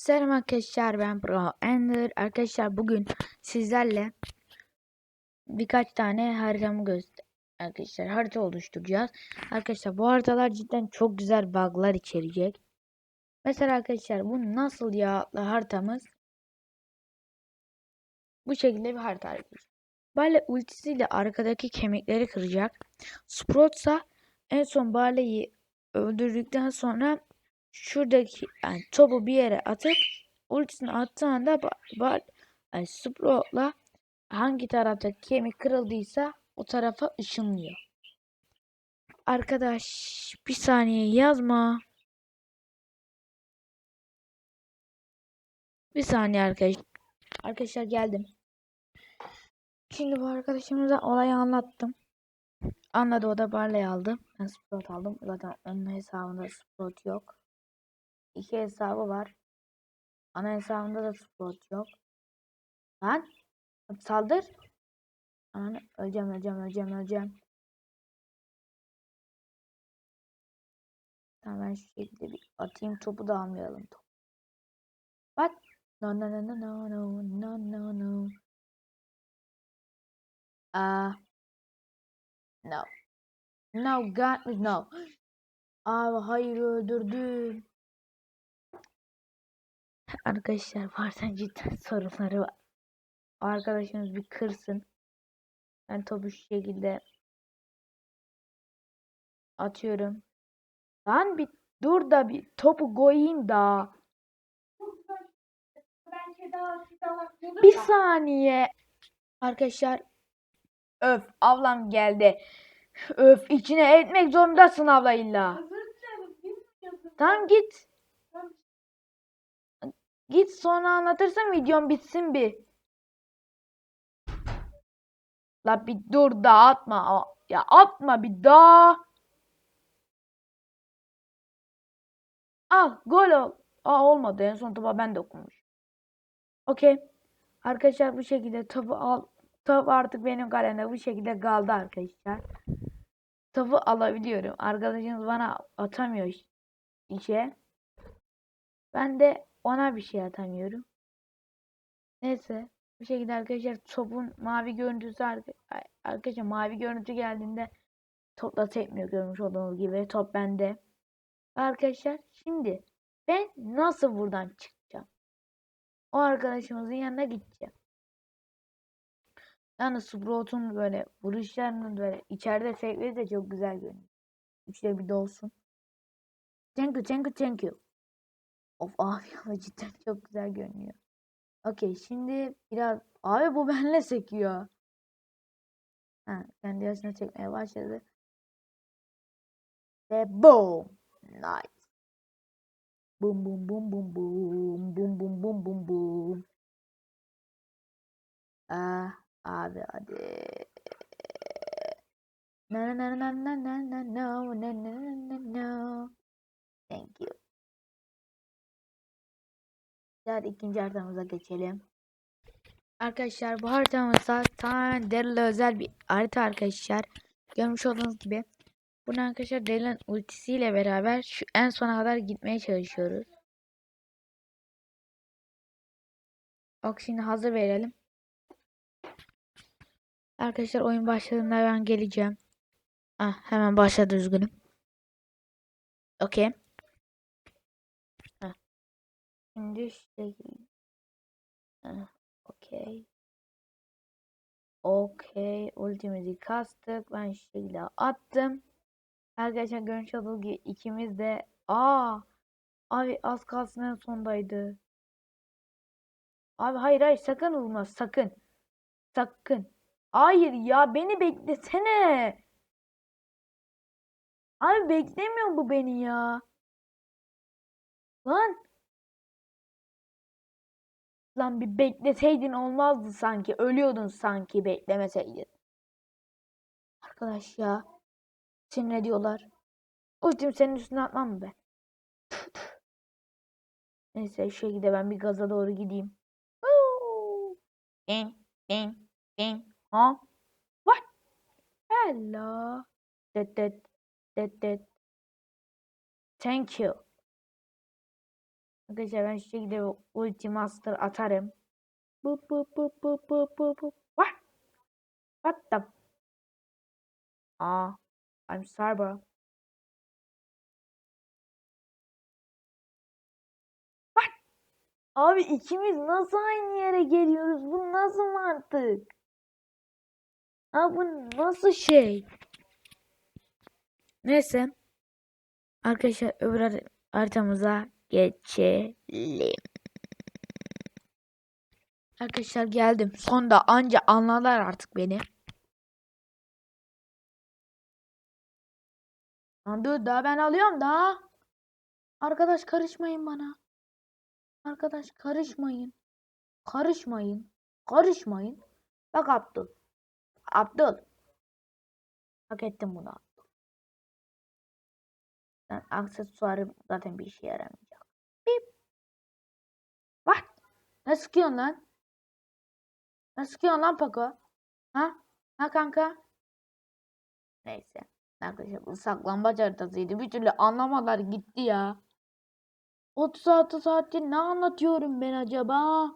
Selam arkadaşlar ben Pro Ender. Arkadaşlar bugün sizlerle birkaç tane haritamı göster arkadaşlar harita oluşturacağız. Arkadaşlar bu haritalar cidden çok güzel bug'lar içerecek. Mesela arkadaşlar bu nasıl ya haritamız bu şekilde bir harita arkadaşlar. Barley ultisiyle arkadaki kemikleri kıracak. Sprout ise en son Barley'i öldürdükten sonra şuradaki yani topu bir yere atıp ultisini attığında ba- ba- yani Sprout'la hangi tarafta kemik kırıldıysa o tarafa ışınlıyor. Arkadaş bir saniye yazma. Bir saniye arkadaş. Arkadaşlar geldim. Şimdi bu arkadaşımıza olayı anlattım. Anladı o da Barley aldı. Ben Sprout aldım. Zaten onun hesabında Sprout yok. İki hesabı var. Ana hesabında da Sprout yok. Lan saldır. Ananı öleceğim öleceğim öleceğim öleceğim. Tamam ben şu şekilde bir atayım topu da almayalım. Top. Bak. No no no no no no no no no. Ah. no. No God no. Abi hayır öldürdüm. Arkadaşlar varsa cidden sorunları var. Arkadaşımız bir kırsın. Ben topu şu şekilde atıyorum. Lan bir dur da bir topu koyayım da. Bir saniye. Arkadaşlar öf ablam geldi. Öf içine etmek zorundasın abla illa. Tamam git. Git sonra anlatırsın videom bitsin bir. La bir dur da atma. Ya atma bir daha. Al gol ol. Aa olmadı en son topa ben dokunmuş. Okey. Arkadaşlar bu şekilde topu al. Top artık benim kalemde bu şekilde kaldı arkadaşlar. Topu alabiliyorum. Arkadaşınız bana atamıyor iş- işe. Ben de ona bir şey atamıyorum. Neyse. Bu şekilde arkadaşlar topun mavi görüntüsü arkadaşlar mavi görüntü geldiğinde topla tekmiyor görmüş olduğunuz gibi. Top bende. Arkadaşlar şimdi ben nasıl buradan çıkacağım? O arkadaşımızın yanına gideceğim. Yani Sprout'un böyle vuruşlarının böyle içeride efektleri de çok güzel görünüyor. Üçte bir de olsun. Thank you, thank you, thank you. Of abi ama cidden çok güzel görünüyor. Okey şimdi biraz abi bu benle sekiyor. Ha, kendi yaşına çekmeye başladı. Ve boom. Nice. Boom boom boom boom boom. Boom boom boom boom boom. Ah abi hadi. Na na na na na na no na na na na no. Hadi ikinci haritamıza geçelim. Arkadaşlar bu haritamız zaten Daryl'a özel bir harita arkadaşlar. Görmüş olduğunuz gibi. Bunu arkadaşlar Daryl'ın ultisiyle beraber şu en sona kadar gitmeye çalışıyoruz. Ok şimdi hazır verelim. Arkadaşlar oyun başladığında ben geleceğim. Ah hemen başladı üzgünüm. Okey. Şimdi Heh, Okey. Okey. Ultimizi kastık. Ben şu şekilde attım. Arkadaşlar görmüş olduğunuz gibi ikimiz de aa abi az kalsın en sondaydı. Abi hayır hayır sakın vurma sakın. Sakın. Hayır ya beni beklesene. Abi beklemiyor bu beni ya. Lan. Lan bir bekleseydin olmazdı sanki. Ölüyordun sanki beklemeseydin. Arkadaş ya. Sinir ediyorlar. Ultim senin üstüne atmam mı ben? Neyse şu şekilde ben bir gaza doğru gideyim. Ding, ding, ding. Ha? What? Hello. Dit, dit, dit, dit. Thank you. Arkadaşlar ben şu şekilde ulti master atarım. Bu bu bu bu bu bu bu. What? What the? Aa, I'm sorry bro. What? Abi ikimiz nasıl aynı yere geliyoruz? Bu nasıl mantık? Abi bu nasıl şey? Neyse. Arkadaşlar öbür har- haritamıza geçelim. Arkadaşlar geldim. Sonunda anca anladılar artık beni. Lan dur daha ben alıyorum daha. Arkadaş karışmayın bana. Arkadaş karışmayın. Karışmayın. Karışmayın. Bak Abdul. Abdul. Hak ettim bunu. Ben aksesuarım zaten bir işe yaramayacak. Bip. Bak. Ne sıkıyorsun lan? Ne sıkıyorsun lan Paco? Ha? Ha kanka? Neyse. Arkadaşlar bu saklambaç haritasıydı. Bir türlü anlamadılar gitti ya. 36 saattir ne anlatıyorum ben acaba?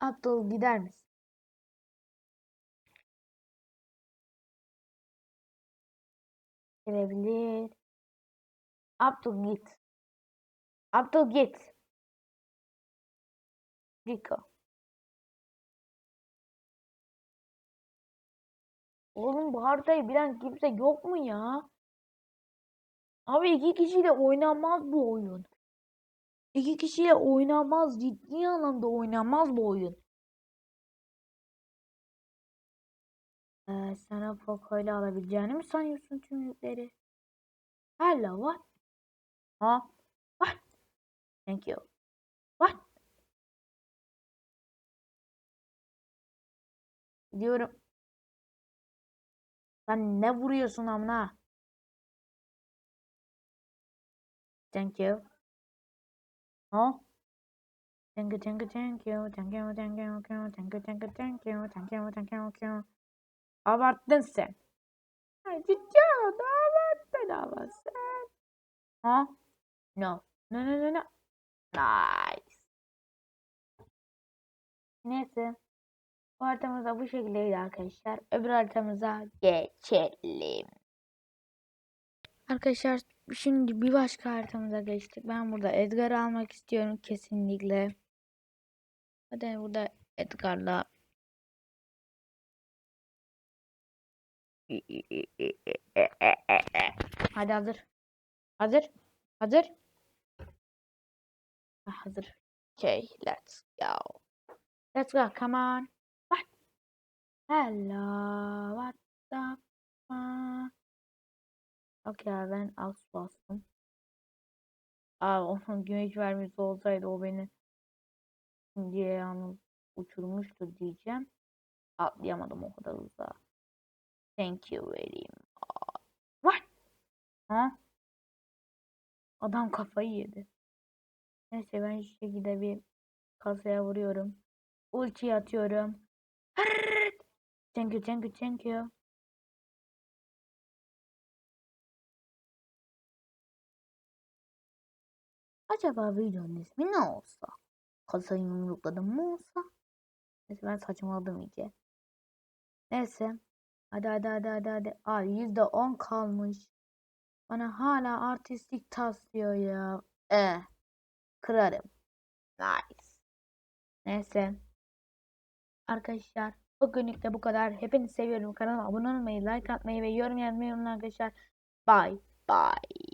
Abdul gider misin? Gelebilir. Abdul git. Abdul git. Rico. Oğlum bu haritayı bilen kimse yok mu ya? Abi iki kişiyle oynanmaz bu oyun. İki kişiyle oynanmaz. Ciddi anlamda oynanmaz bu oyun. Ee, sana Poco'yla alabileceğini mi sanıyorsun tüm yükleri? Hello, what? Ha? Thank you. What? Diyorum. Sen ne vuruyorsun amına? Thank you. Ha? Thank you, thank you, thank you, thank you, thank you, thank you, thank you, thank you, thank you, thank you, thank you. Abarttın sen. Ciddi abarttın ama sen. Ha? No. No, no, no, no. Nice. Neyse. Bu haritamız da bu şekildeydi arkadaşlar. Öbür haritamıza geçelim. Arkadaşlar şimdi bir başka haritamıza geçtik. Ben burada Edgar'ı almak istiyorum kesinlikle. Hadi burada Edgar'la Hadi hazır. Hazır. Hazır. Hazır. Okay, let's go. Let's go. Come on. What? Hello. What the fuck? Okay abi, ben az bastım. Aa onun güneş vermesi olsaydı o beni diye yalnız uçurmuştu diyeceğim. Atlayamadım o kadar uzağa. Thank you very much. What? Ha? Adam kafayı yedi. Neyse ben şu şekilde bir kasaya vuruyorum. Ulti atıyorum. Thank you, thank you, thank you. Acaba videonun ismi ne olsa? Kasayı yumrukladım mı olsa? Neyse ben saçmaladım iyice. Neyse. Hadi hadi hadi hadi hadi. Aa yüzde on kalmış. Bana hala artistik taslıyor ya. Eh. Kırarım. Nice. Neyse. Arkadaşlar bugünlük de bu kadar. Hepinizi seviyorum. Kanalıma abone olmayı, like atmayı ve yorum yazmayı unutmayın arkadaşlar. Bye bye.